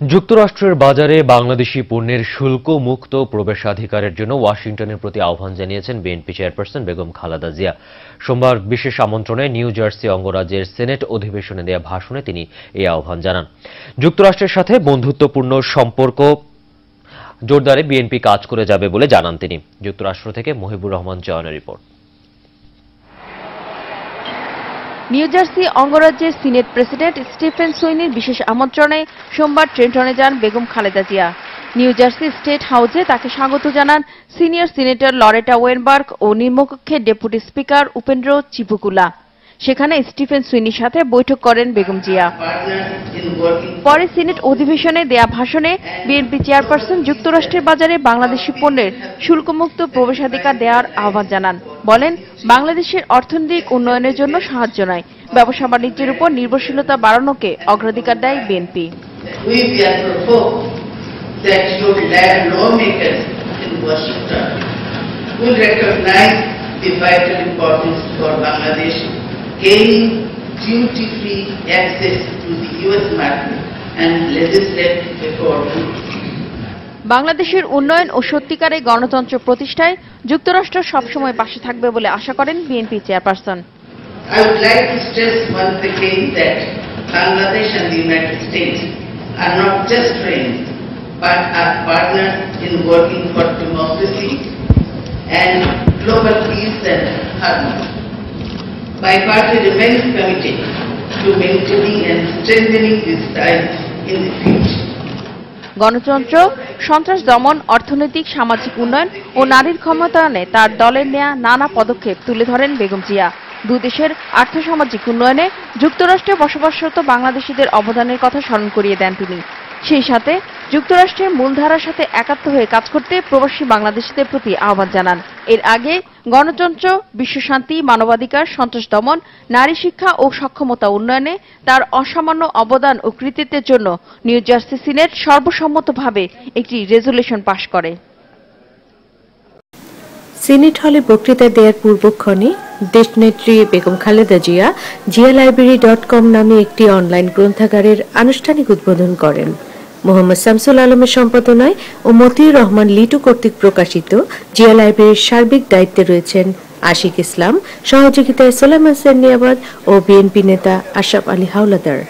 যুক্তরাষ্ট্রের বাজারে বাংলাদেশি পণ্যের শুল্ক মুক্ত প্রবেশাধিকারের জন্য ওয়াশিংটনের প্রতি আহ্বান জানিয়েছেন বিএনপি চেয়ারপারসন বেগম খালেদা জিয়া। সোমবার বিশেষ আমন্ত্রণে নিউ জার্সি অঙ্গরাজ্যের সেনেট অধিবেশনে দেয়া ভাষণে তিনি এই আহ্বান জানান। যুক্তরাষ্ট্রের সাথে বন্ধুত্বপূর্ণ সম্পর্ক জোরদারে বিএনপি কাজ করে যাবে বলে জানান তিনি। যুক্তরাষ্ট্র থেকে মহিবুর রহমান জয়নের রিপোর্ট। নিউ জার্সি অঙ্গরাজ্যের সিনেট প্রেসিডেন্ট স্টিফেন সুইনির বিশেষ আমন্ত্রণে সোমবার ট্রেন্টনে যান Begum Khaleda Zia. New Jersey state হাউসে তাকে স্বাগত জানান সিনিয়র সিনেটর লরেটা ওয়েনবার্গ ও নিম্নকক্ষের ডেপুটি স্পিকার উপেন্দ্র চিপুকুলা সেখানে স্টিফেন সুইনির সাথে বৈঠক করেন বেগম জিয়া। পরে সিনেট অধিবেশনে দেয়া ভাষণে বিএনপি চেয়ারপারসন যুক্তরাষ্ট্রের বাজারে বাংলাদেশি পণ্যের শুল্কমুক্ত প্রবেশাধিকার দেওয়ার আহ্বান জানান। বলেন, বাংলাদেশের অর্থনৈতিক উন্নয়নের জন্য সাহায্য নয় ব্যবসা বাণিজ্যের উপর নির্ভরশীলতা বাড়ানোকে অগ্রাধিকার দেয় বিএনপি। বাংলাদেশের উন্নয়ন ও সত্যিকারে গণতন্ত্র প্রতিষ্ঠায় যুক্তরাষ্ট্র সবসময় পাশে থাকবে বলে আশা করেন বিএনপি চেয়ারপারসন. গণতন্ত্র, সন্ত্রাস দমন, অর্থনৈতিক, সামাজিক উন্নয়ন ও নারীর ক্ষমতায়নে তার দলের নেয়া নানা পদক্ষেপ তুলে ধরেন বেগম জিয়া। দুদেশের আর্থসামাজিক উন্নয়নে যুক্তরাষ্ট্রে বসবাসরত বাংলাদেশিদের অবদানের কথা স্মরণ করিয়ে দেন তিনি। সেই সাথে যুক্তরাষ্ট্রের মূলধারার সাথে একাত্ম হয়ে কাজ করতে প্রবাসী বাংলাদেশিদের প্রতি আহ্বান জানান। এর আগে গণতন্ত্র বিশ্বশান্তি মানবাধিকার সন্ত্রাস দমন, নারী শিক্ষা ও সক্ষমতা উন্নয়নে তার অসামান্য অবদান ও কৃতিত্বের জন্য নিউ জার্সি সিনেট সর্বসম্মতভাবে একটি রেজুলেশন পাশ করে। সিনেট হলে বক্তৃতা দেওয়ার পূর্বক্ষণে দেশনেত্রী Begum Khaleda Zia Zia library dot com নামে একটি অনলাইন গ্রন্থাগারের আনুষ্ঠানিক উদ্বোধন করেন। মোহাম্মদ শামসুল আলমের সম্পাদনায় ও মতিউর রহমান লিটু কর্তৃক প্রকাশিত জিয়া লাইব্রেরির সার্বিক দায়িত্বে রয়েছেন আশিক ইসলাম সহযোগিতায় সোলাইমান সেনিয়াবাদ ও বিএনপি নেতা আশরাফ আলী হাওলাদার।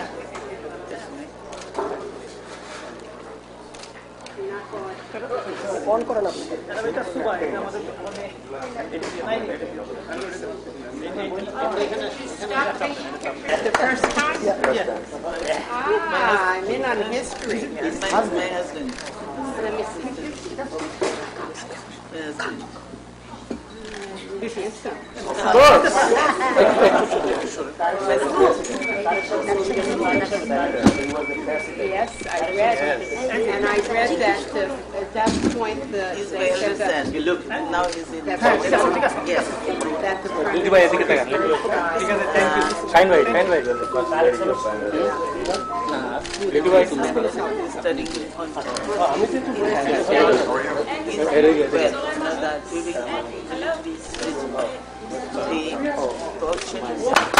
Ah, অন করেন আপনি Of course. Yes, I read it. And I read that the, at that point, the, You look, now he's in. that Yes. that the premise was verified. Sign Thank you. wait. Pretty wise. Studying with Well, that during